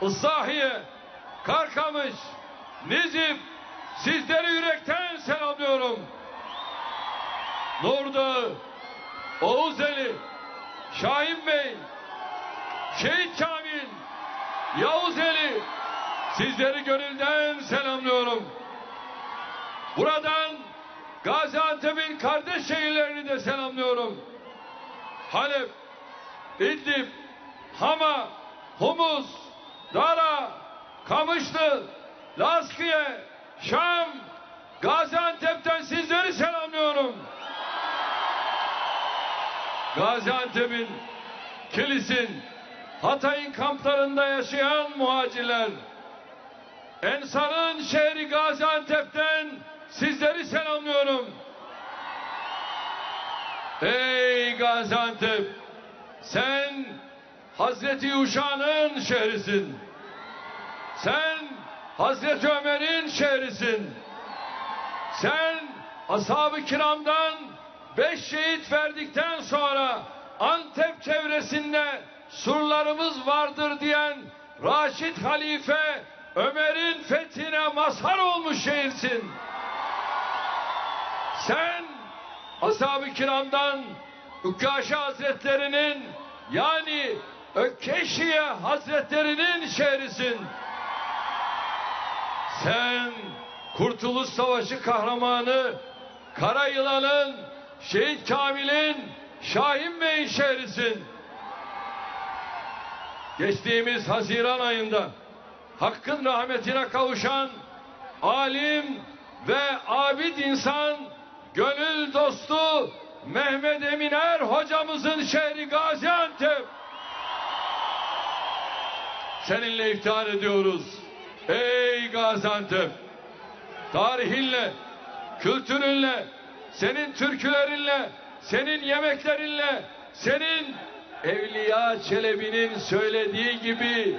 Islahiye, Karkamış, Nizip sizleri yürekten selamlıyorum. Nurdağı, Oğuzeli, Şahin Bey, Şehit Kamil, Yavuzeli sizleri gönülden selamlıyorum. Buradan Gaziantep'in kardeş şehirlerini de selamlıyorum. Halep, İdlib, Hama, Humus, Dara, Kamışlı, Laskiye, Şam, Gaziantep'ten sizleri selamlıyorum. Gaziantep'in, Kilis'in, Hatay'ın kamplarında yaşayan muhacirler, Ensar'ın şehri Gaziantep'ten sizleri selamlıyorum. Ey Gaziantep, sen Hazreti Yuşa'nın şehrisin. Sen Hazreti Ömer'in şehrisin. Sen ashab-ı kiramdan beş şehit verdikten sonra Antep çevresinde surlarımız vardır diyen Raşid Halife Ömer'in fethine mazhar olmuş şehirsin. Sen ashab-ı kiramdan Ukkaşa Hazretlerinin yani Ökkeşiye Hazretlerinin şehrisin. Sen Kurtuluş Savaşı kahramanı Kara Yılan'ın Şehit Kamil'in Şahin Bey'in şehrisin. Geçtiğimiz Haziran ayında Hakk'ın rahmetine kavuşan alim ve abid insan gönül dostu Mehmet Eminer hocamızın şehri Gaziantep. Seninle iftihar ediyoruz. Ey Gaziantep! Tarihinle, kültürünle, senin türkülerinle, senin yemeklerinle, senin Evliya Çelebi'nin söylediği gibi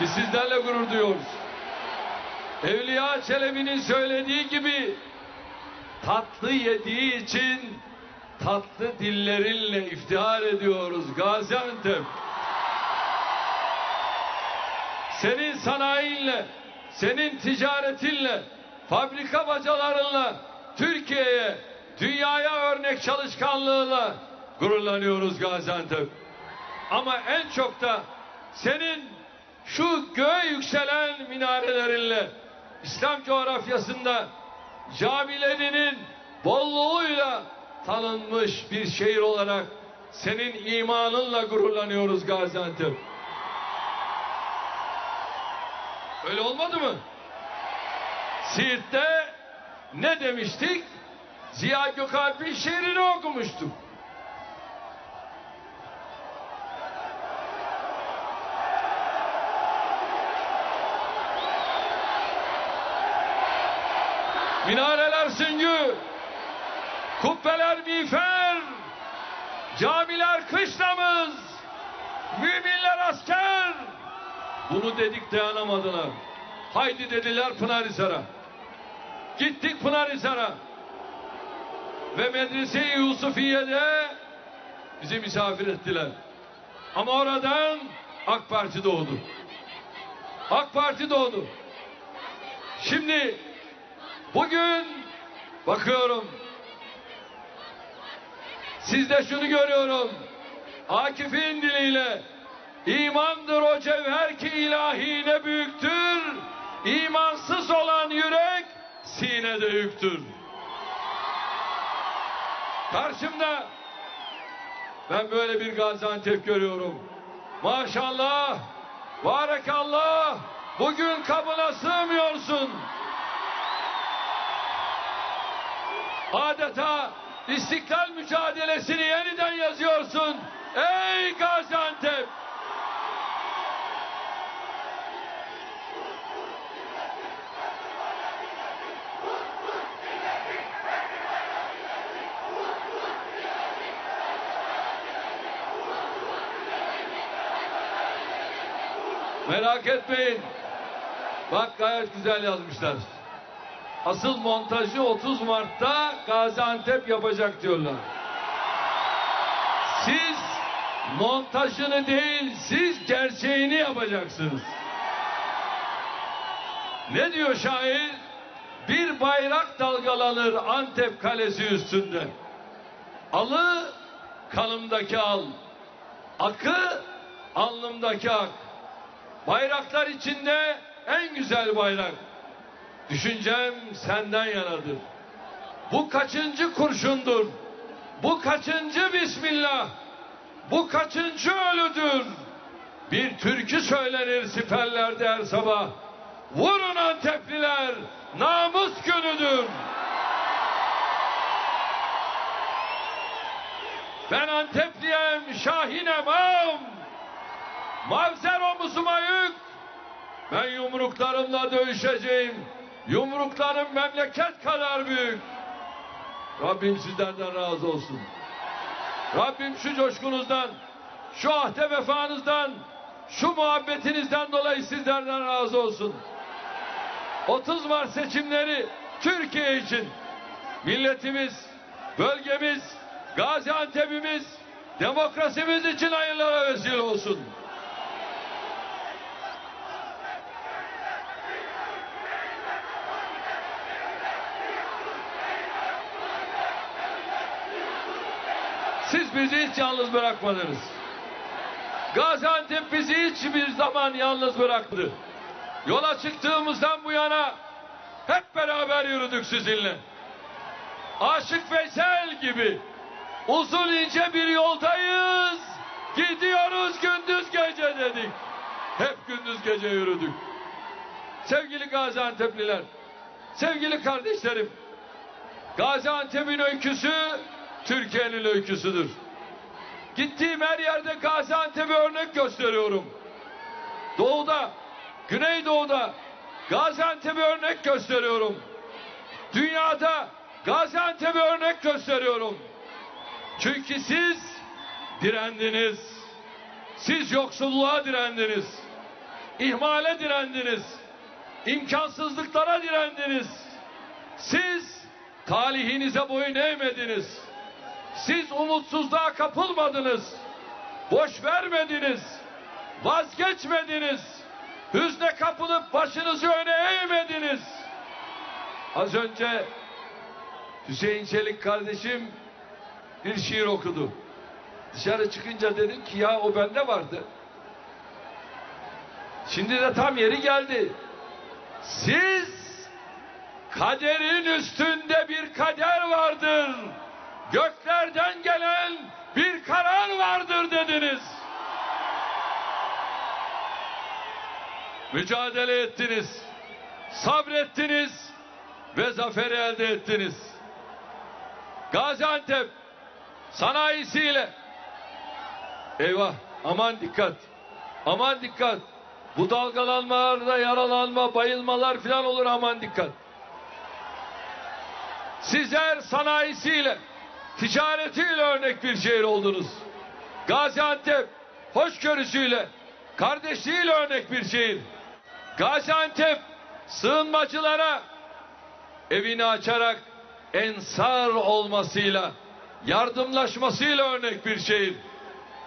Biz sizlerle gurur duyuyoruz. Evliya Çelebi'nin söylediği gibi tatlı yediği için tatlı dillerinle iftihar ediyoruz Gaziantep. Senin sanayinle, senin ticaretinle, fabrika bacalarınla Türkiye'ye, dünyaya örnek çalışkanlığıyla gururlanıyoruz Gaziantep. Ama en çok da senin şu göğe yükselen minarelerinle İslam coğrafyasında camilerinin bolluğuyla tanınmış bir şehir olarak senin imanınla gururlanıyoruz Gaziantep. Öyle olmadı mı? Siirt'te ne demiştik? Ziya Gökalp'in şiirini okumuştuk. Minareler süngü, kubbeler miğfer, camiler kışlamız, müminler asker. Bunu dedik dayanamadılar. Haydi dediler Pınarhisar'a. Gittik Pınarhisar'a. Ve Medrese-i Yusufiye'de bizi misafir ettiler. Ama oradan AK Parti doğdu. AK Parti doğdu. Şimdi bugün bakıyorum sizde şunu görüyorum. Akif'in diliyle imandır o cevher ki ilahi ne büyüktür. İmansız olan yürek sinede yüktür. Karşımda ben böyle bir Gaziantep görüyorum. Maşallah, barekallah, bugün kabına sığmıyorsun. Adeta istiklal mücadelesini yeniden yazıyorsun. Ey Gaziantep! Merak etmeyin. Bak gayet güzel yazmışlar. Asıl montajı 30 Mart'ta Gaziantep yapacak diyorlar. Siz montajını değil, siz gerçeğini yapacaksınız. Ne diyor şair? Bir bayrak dalgalanır Antep kalesi üstünde. Alı kanımdaki al. Akı alnımdaki ak. Bayraklar içinde en güzel bayrak. Düşüncem senden yanadır. Bu kaçıncı kurşundur? Bu kaçıncı bismillah? Bu kaçıncı ölüdür? Bir türkü söylenir siperlerde her sabah. Vurun Antepliler, namus günüdür. Ben Antepliyem, Şahin Emam. Mavzer omuzuma yük. Ben yumruklarımla dövüşeceğim. Yumruklarım memleket kadar büyük. Rabbim sizlerden razı olsun. Rabbim şu coşkunuzdan, şu ahde vefanızdan, şu muhabbetinizden dolayı sizlerden razı olsun. 30 Mart seçimleri Türkiye için milletimiz, bölgemiz, Gaziantep'imiz, demokrasimiz için hayırlara vesile olsun. Siz bizi hiç yalnız bırakmadınız. Gaziantep bizi hiçbir zaman yalnız bıraktı. Yola çıktığımızdan bu yana hep beraber yürüdük sizinle. Aşık Veysel gibi uzun ince bir yoldayız. Gidiyoruz gündüz gece dedik. Hep gündüz gece yürüdük. Sevgili Gaziantep'liler, sevgili kardeşlerim, Gaziantep'in öyküsü Türkiye'nin öyküsüdür. Gittiğim her yerde Gaziantep'e örnek gösteriyorum. Doğuda, Güneydoğu'da Gaziantep'e örnek gösteriyorum. Dünyada Gaziantep'e örnek gösteriyorum. Çünkü siz direndiniz. Siz yoksulluğa direndiniz. İhmale direndiniz. İmkansızlıklara direndiniz. Siz talihinize boyun eğmediniz. Siz umutsuzluğa kapılmadınız. Boş vermediniz. Vazgeçmediniz. Hüzne kapılıp başınızı öne eğmediniz. Az önce Hüseyin Çelik kardeşim bir şiir okudu. Dışarı çıkınca dedim ki ya o bende vardı. Şimdi de tam yeri geldi. Siz kaderin üstünde bir kader vardır. Göklerden gelen bir karar vardır dediniz. Mücadele ettiniz. Sabrettiniz ve zaferi elde ettiniz. Gaziantep sanayisiyle eyvah aman dikkat aman dikkat bu dalgalanmalarda yaralanma bayılmalar filan olur aman dikkat sizler sanayisiyle ticaretiyle örnek bir şehir oldunuz Gaziantep hoşgörüsüyle kardeşliğiyle örnek bir şehir Gaziantep sığınmacılara evini açarak ensar olmasıyla, yardımlaşmasıyla örnek bir şehir.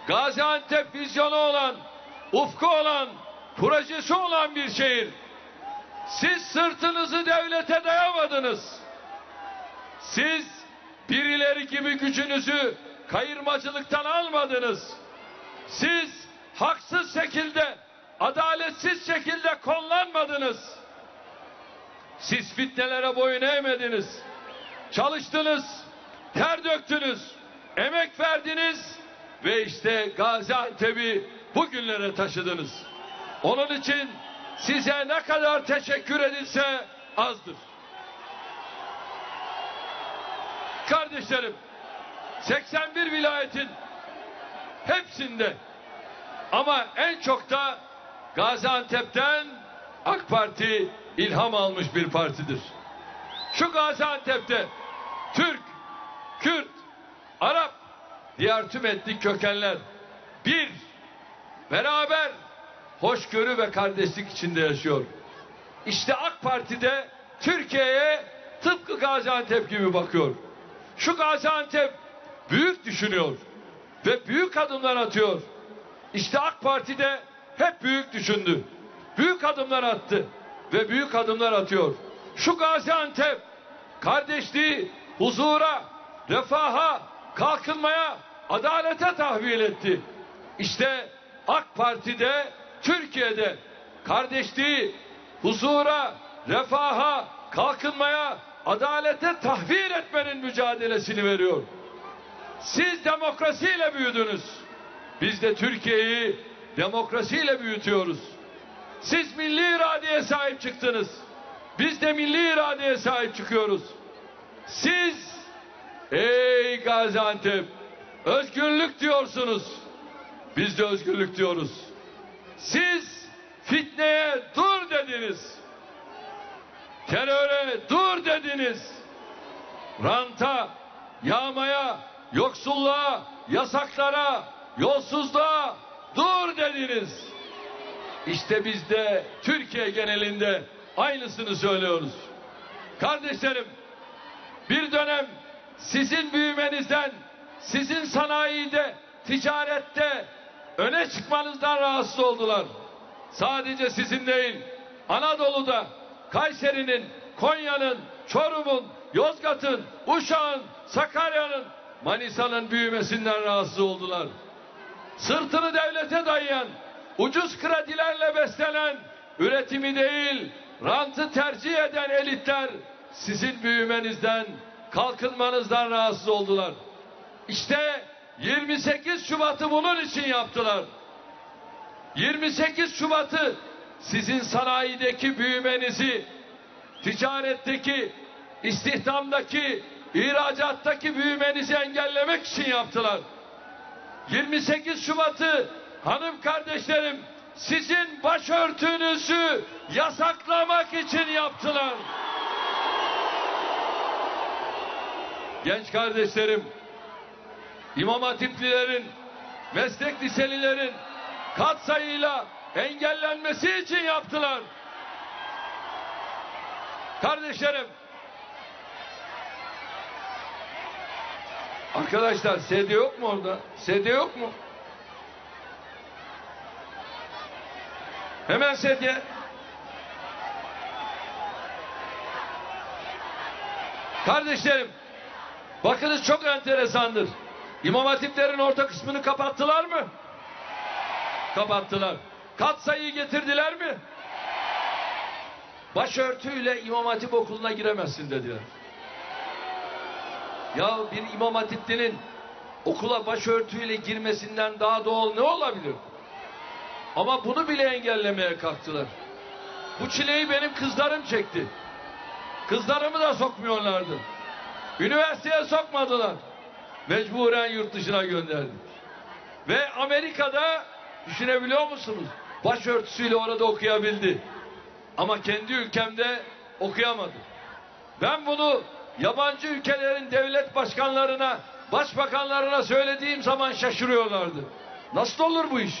Gaziantep vizyonu olan, ufku olan, projesi olan bir şehir. Siz sırtınızı devlete dayamadınız. Siz birileri gibi gücünüzü kayırmacılıktan almadınız. Siz haksız şekilde, adaletsiz şekilde konlanmadınız. Siz fitnelere boyun eğmediniz. Çalıştınız, ter döktünüz, emek verdiniz ve işte Gaziantep'i bugünlere taşıdınız. Onun için size ne kadar teşekkür edilse azdır. Kardeşlerim, 81 vilayetin hepsinde ama en çok da Gaziantep'ten AK Parti ilham almış bir partidir. Şu Gaziantep'te Türk, Kürt, Arap, diğer tüm etnik kökenler bir, beraber hoşgörü ve kardeşlik içinde yaşıyor. İşte AK Parti'de Türkiye'ye tıpkı Gaziantep gibi bakıyor. Şu Gaziantep büyük düşünüyor ve büyük adımlar atıyor. İşte AK Parti de hep büyük düşündü. Büyük adımlar attı ve büyük adımlar atıyor. Şu Gaziantep kardeşliği huzura, refaha, kalkınmaya, adalete tahvil etti. İşte AK Parti'de Türkiye'de kardeşliği huzura, refaha, kalkınmaya, adalete tahvil etmenin mücadelesini veriyor. Siz demokrasiyle büyüdünüz. Biz de Türkiye'yi demokrasiyle büyütüyoruz. Siz milli iradeye sahip çıktınız. Biz de milli iradeye sahip çıkıyoruz. Siz ey Gaziantep özgürlük diyorsunuz. Biz de özgürlük diyoruz. Siz fitneye dur dediniz. Teröre dur dediniz. Ranta, yağmaya, yoksulluğa, yasaklara, yolsuzluğa dur dediniz. İşte biz de Türkiye genelinde aynısını söylüyoruz. Kardeşlerim, bir dönem sizin büyümenizden, sizin sanayide, ticarette öne çıkmanızdan rahatsız oldular. Sadece sizin değil, Anadolu'da, Kayseri'nin, Konya'nın, Çorum'un, Yozgat'ın, Uşak'ın, Sakarya'nın, Manisa'nın büyümesinden rahatsız oldular. Sırtını devlete dayayan, ucuz kredilerle beslenen, üretimi değil, rantı tercih eden elitler sizin büyümenizden, kalkınmanızdan rahatsız oldular. İşte 28 Şubat'ı bunun için yaptılar. 28 Şubat'ı sizin sanayideki büyümenizi, ticaretteki, istihdamdaki, ihracattaki büyümenizi engellemek için yaptılar. 28 Şubat'ı hanım kardeşlerim sizin başörtünüzü yasaklamak için yaptılar. Genç kardeşlerim, İmam Hatiplilerin, meslek liselilerin kat sayıyla engellenmesi için yaptılar. Kardeşlerim, arkadaşlar SD yok mu orada? SD yok mu? Hemen sedye. Kardeşlerim, bakınız çok enteresandır. İmam Hatiplerin orta kısmını kapattılar mı? Kapattılar. Kat sayıyı getirdiler mi? Başörtüyle İmam Hatip okuluna giremezsin dediler. Ya bir İmam Hatiplinin okula başörtüyle girmesinden daha doğal ne olabilir? Ama bunu bile engellemeye kalktılar. Bu çileyi benim kızlarım çekti. Kızlarımı da sokmuyorlardı. Üniversiteye sokmadılar. Mecburen yurt dışına gönderdik. Ve Amerika'da düşünebiliyor musunuz? Başörtüsüyle orada okuyabildi. Ama kendi ülkemde okuyamadı. Ben bunu yabancı ülkelerin devlet başkanlarına, başbakanlarına söylediğim zaman şaşırıyorlardı. Nasıl olur bu iş?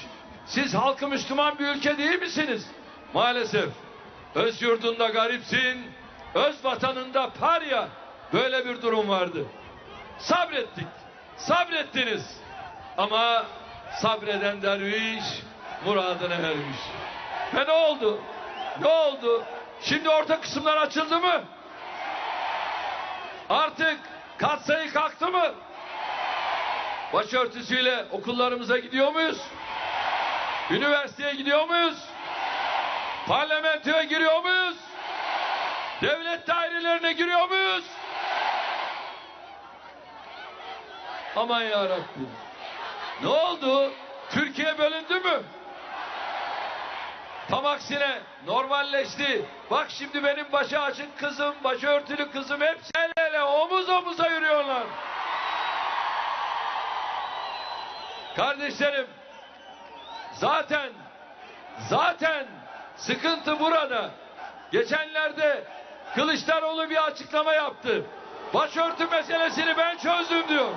Siz halkı Müslüman bir ülke değil misiniz? Maalesef. Öz yurdunda garipsin, öz vatanında parya. Böyle bir durum vardı. Sabrettik. Sabrettiniz. Ama sabreden derviş muradına ermiş. Ve ne oldu? Ne oldu? Şimdi orta kısımlar açıldı mı? Artık katsayı kalktı mı? Başörtüsüyle okullarımıza gidiyor muyuz? Üniversiteye gidiyor muyuz? Parlamentoya giriyor muyuz? Devlet dairelerine giriyor muyuz? Aman ya Rabbim. Ne oldu? Türkiye bölündü mü? Tam aksine normalleşti. Bak şimdi benim başı açık kızım, başörtülü kızım hepsi el ele omuz omuza yürüyorlar. Kardeşlerim zaten zaten sıkıntı burada. Geçenlerde Kılıçdaroğlu bir açıklama yaptı. Başörtü meselesini ben çözdüm diyor.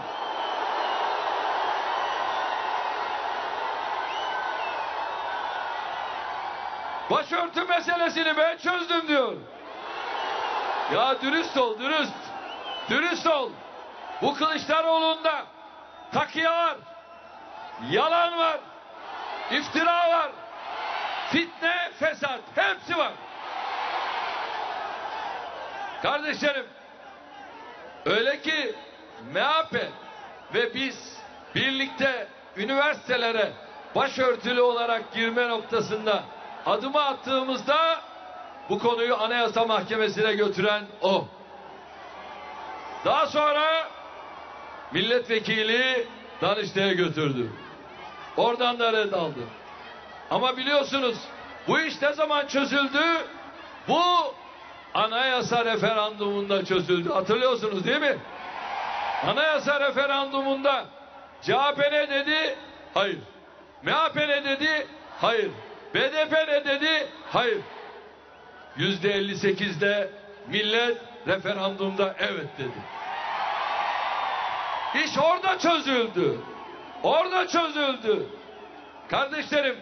Başörtü meselesini ben çözdüm diyor. Ya dürüst ol, dürüst. Dürüst ol. Bu Kılıçdaroğlu'nda takiye var. Yalan var. iftira var. Fitne, fesat. Hepsi var. Kardeşlerim, öyle ki MHP ve biz birlikte üniversitelere başörtülü olarak girme noktasında adımı attığımızda bu konuyu Anayasa Mahkemesi'ne götüren o. Daha sonra milletvekili Danıştay'a götürdü. Oradan da red aldı. Ama biliyorsunuz bu iş ne zaman çözüldü? Bu anayasa referandumunda çözüldü. Hatırlıyorsunuz değil mi? Anayasa referandumunda CHP ne dedi? Hayır. MHP ne dedi? Hayır. BDP ne dedi? Hayır. Yüzde 58'de millet referandumda evet dedi. İş orada çözüldü. Orada çözüldü. Kardeşlerim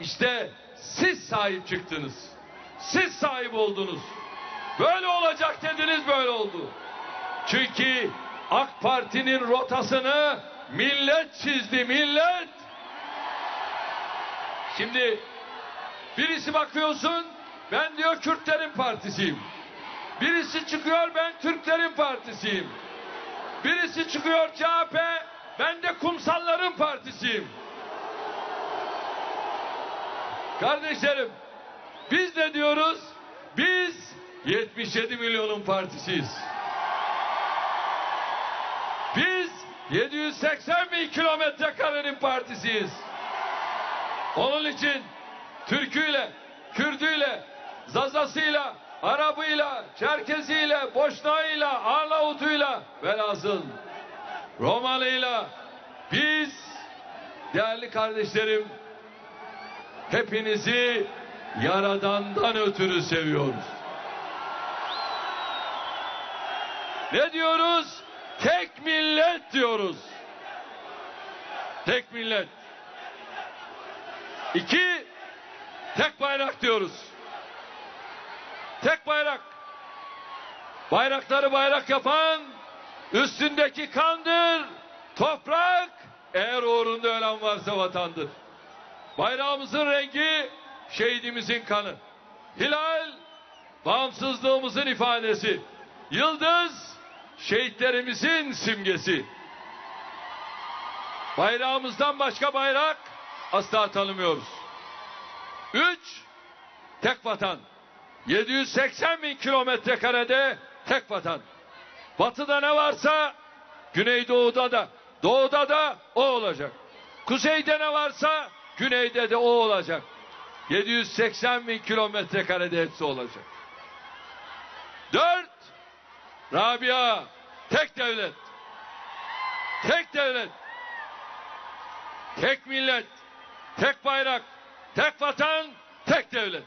işte siz sahip çıktınız. Siz sahip oldunuz. Böyle olacak dediniz böyle oldu. Çünkü AK Parti'nin rotasını millet çizdi millet. Şimdi birisi bakıyorsun ben diyor Kürtlerin partisiyim. Birisi çıkıyor ben Türklerin partisiyim. Birisi çıkıyor CHP ben de kumsalların partisiyim. Kardeşlerim biz de diyoruz biz 77 milyonun partisiyiz. Biz 780 bin kilometre karenin partisiyiz. Onun için Türküyle, Kürdüyle, Zazasıyla, Arabıyla, Çerkeziyle, Boşnağıyla, Arnavutuyla velhasıl Romalıyla biz değerli kardeşlerim hepinizi Yaradan'dan ötürü seviyoruz. Ne diyoruz? Tek millet diyoruz. Tek millet. İki, tek bayrak diyoruz. Tek bayrak. Bayrakları bayrak yapan üstündeki kandır, toprak, eğer uğrunda ölen varsa vatandır. Bayrağımızın rengi şehidimizin kanı. Hilal bağımsızlığımızın ifadesi. Yıldız şehitlerimizin simgesi. Bayrağımızdan başka bayrak asla tanımıyoruz. Üç, tek vatan. 780 bin kilometre karede tek vatan. Batıda ne varsa Güneydoğu'da da, Doğu'da da o olacak. Kuzeyde ne varsa Güneyde de o olacak. 780 bin kilometre karede hepsi olacak. Dört, Rabia, tek devlet. Tek devlet. Tek millet, tek bayrak, tek vatan, tek devlet.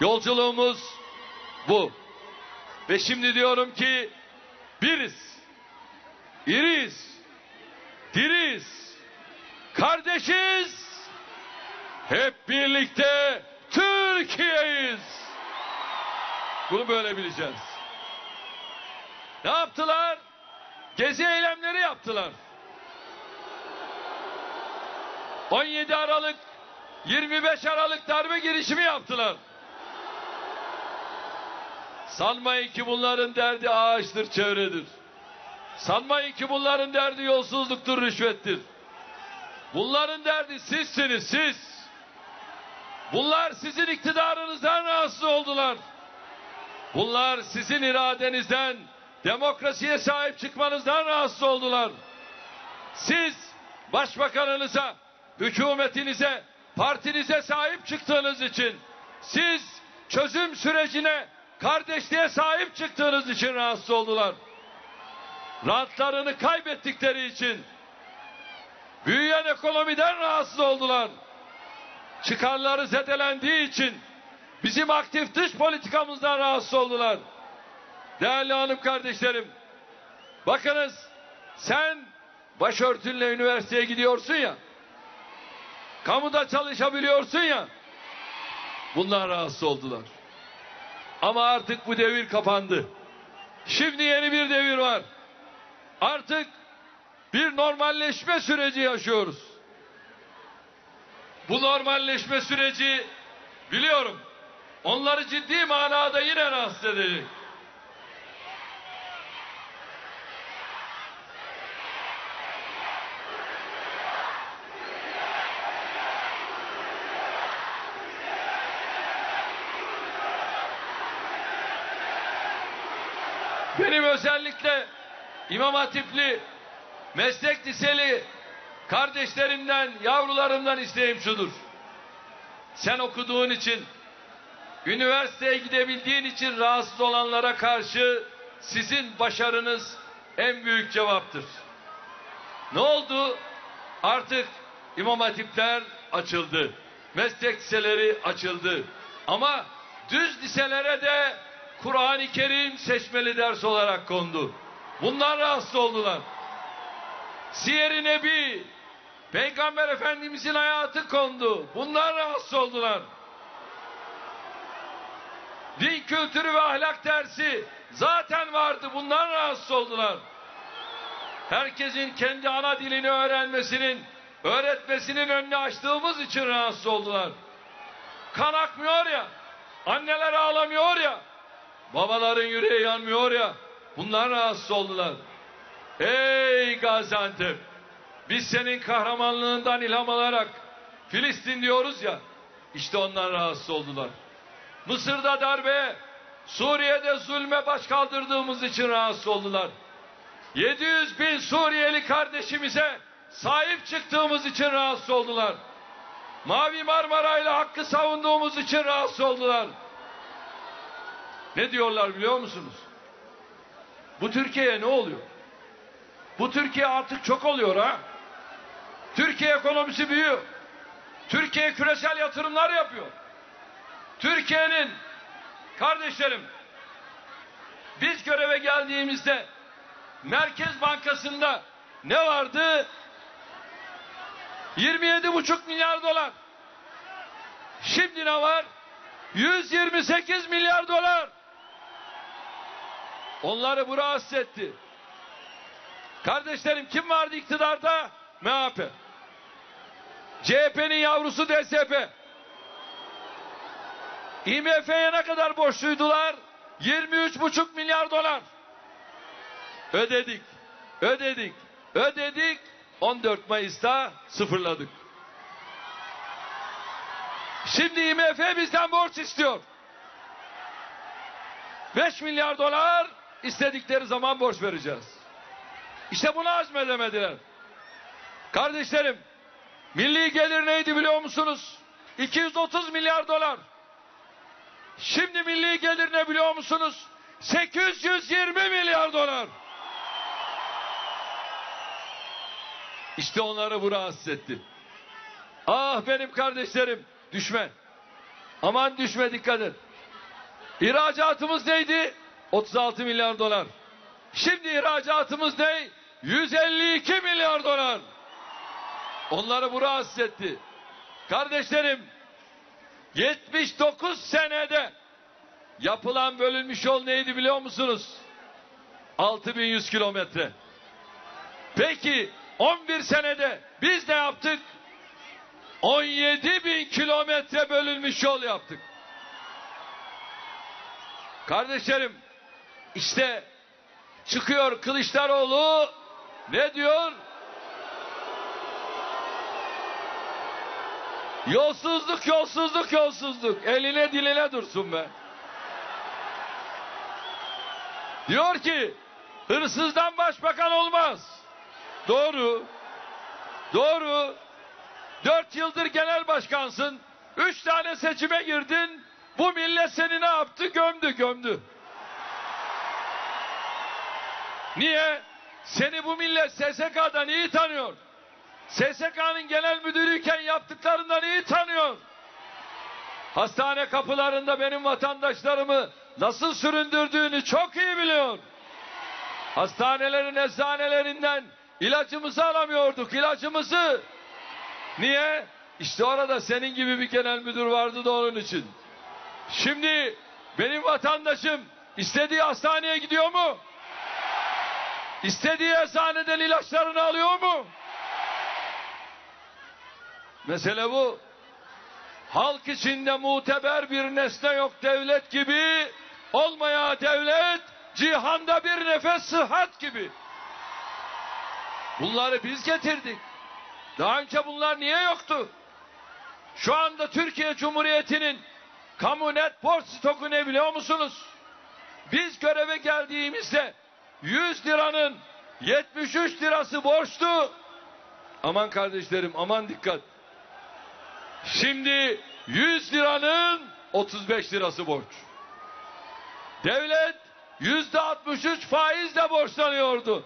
Yolculuğumuz bu. Ve şimdi diyorum ki biriz, iriz, diriz, kardeşiz, hep birlikte Türkiye'yiz. Bunu böyle bileceğiz. Ne yaptılar? Gezi eylemleri yaptılar. 17 Aralık 25 Aralık darbe girişimi yaptılar. Sanmayın ki bunların derdi ağaçtır, çevredir. Sanmayın ki bunların derdi yolsuzluktur, rüşvettir. Bunların derdi sizsiniz, siz. Bunlar sizin iktidarınızdan rahatsız oldular. Bunlar sizin iradenizden, demokrasiye sahip çıkmanızdan rahatsız oldular. Siz başbakanınıza, hükümetinize, partinize sahip çıktığınız için, siz çözüm sürecine, kardeşliğe sahip çıktığınız için rahatsız oldular. Rantlarını kaybettikleri için, büyüyen ekonomiden rahatsız oldular. Çıkarları zedelendiği için, bizim aktif dış politikamızdan rahatsız oldular. Değerli hanım kardeşlerim, bakınız sen başörtünle üniversiteye gidiyorsun ya, kamuda çalışabiliyorsun ya, bunlar rahatsız oldular. Ama artık bu devir kapandı. Şimdi yeni bir devir var. Artık bir normalleşme süreci yaşıyoruz. Bu normalleşme süreci biliyorum onları ciddi manada yine rahatsız edecek. Benim özellikle İmam Hatipli, meslek liseli kardeşlerimden, yavrularımdan isteğim şudur. Sen okuduğun için, üniversiteye gidebildiğin için rahatsız olanlara karşı sizin başarınız en büyük cevaptır. Ne oldu? Artık İmam Hatipler açıldı. Meslek liseleri açıldı. Ama düz liselere de Kur'an-ı Kerim seçmeli ders olarak kondu. Bunlar rahatsız oldular. Siyer-i Nebi, Peygamber Efendimizin hayatı kondu. Bunlar rahatsız oldular. Din kültürü ve ahlak dersi zaten vardı. Bunlar rahatsız oldular. Herkesin kendi ana dilini öğrenmesinin, öğretmesinin önünü açtığımız için rahatsız oldular. Kan akmıyor ya, anneler ağlamıyor ya, babaların yüreği yanmıyor ya, bunlar rahatsız oldular. Ey Gaziantep! Biz senin kahramanlığından ilham alarak Filistin diyoruz ya, işte onlar rahatsız oldular. Mısır'da darbe, Suriye'de zulme baş kaldırdığımız için rahatsız oldular. 700 bin Suriyeli kardeşimize sahip çıktığımız için rahatsız oldular. Mavi Marmara ile hakkı savunduğumuz için rahatsız oldular. Ne diyorlar biliyor musunuz? Bu Türkiye'ye ne oluyor? Bu Türkiye artık çok oluyor ha. Türkiye ekonomisi büyüyor. Türkiye küresel yatırımlar yapıyor. Türkiye'nin kardeşlerim biz göreve geldiğimizde Merkez Bankası'nda ne vardı? 27,5 milyar dolar. Şimdi ne var? 128 milyar dolar. Onları bu rahatsız etti. Kardeşlerim kim vardı iktidarda? MHP. CHP'nin yavrusu DSP. IMF'ye ne kadar borçluydular? 23,5 milyar dolar. Ödedik. Ödedik. Ödedik. 14 Mayıs'ta sıfırladık. Şimdi IMF bizden borç istiyor. 5 milyar dolar istedikleri zaman borç vereceğiz. İşte bunu azmedemediler. Kardeşlerim, milli gelir neydi biliyor musunuz? 230 milyar dolar. Şimdi milli gelir ne biliyor musunuz? 820 milyar dolar. İşte onları bu rahatsız etti. Ah benim kardeşlerim düşme. Aman düşme dikkat et. İhracatımız neydi? 36 milyar dolar. Şimdi ihracatımız ne? 152 milyar dolar. Onları bu rahatsız etti. Kardeşlerim 79 senede yapılan bölünmüş yol neydi biliyor musunuz? 6100 kilometre. Peki 11 senede biz ne yaptık? 17 bin kilometre bölünmüş yol yaptık. Kardeşlerim işte çıkıyor Kılıçdaroğlu ne diyor? Yolsuzluk, yolsuzluk, yolsuzluk. Eline diline dursun be. Diyor ki hırsızdan başbakan olmaz. Doğru. Doğru. Dört yıldır genel başkansın. Üç tane seçime girdin. Bu millet seni ne yaptı? Gömdü, gömdü. Niye? Seni bu millet SSK'dan iyi tanıyor. SSK'nın genel müdürüyken yaptıklarından iyi tanıyor. Hastane kapılarında benim vatandaşlarımı nasıl süründürdüğünü çok iyi biliyor. Hastanelerin eczanelerinden ilacımızı alamıyorduk, ilacımızı. Niye? İşte orada senin gibi bir genel müdür vardı da onun için. Şimdi Benim vatandaşım istediği hastaneye gidiyor mu? İstediği eczaneden ilaçlarını alıyor mu? Mesele bu. Halk içinde muteber bir nesne yok devlet gibi. Olmaya devlet cihanda bir nefes sıhhat gibi. Bunları biz getirdik. Daha önce bunlar niye yoktu? Şu anda Türkiye Cumhuriyeti'nin kamu net borç stoku ne biliyor musunuz? Biz göreve geldiğimizde 100 liranın 73 lirası borçtu. Aman kardeşlerim aman dikkat. Şimdi 100 liranın 35 lirası borç. Devlet yüzde 63 faizle borçlanıyordu.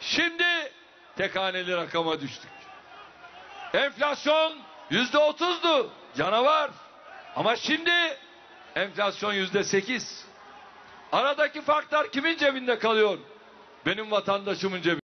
Şimdi tek haneli rakama düştük. Enflasyon yüzde 30'du. Canavar. Ama şimdi enflasyon yüzde 8. Aradaki farklar kimin cebinde kalıyor? Benim vatandaşımın cebinde.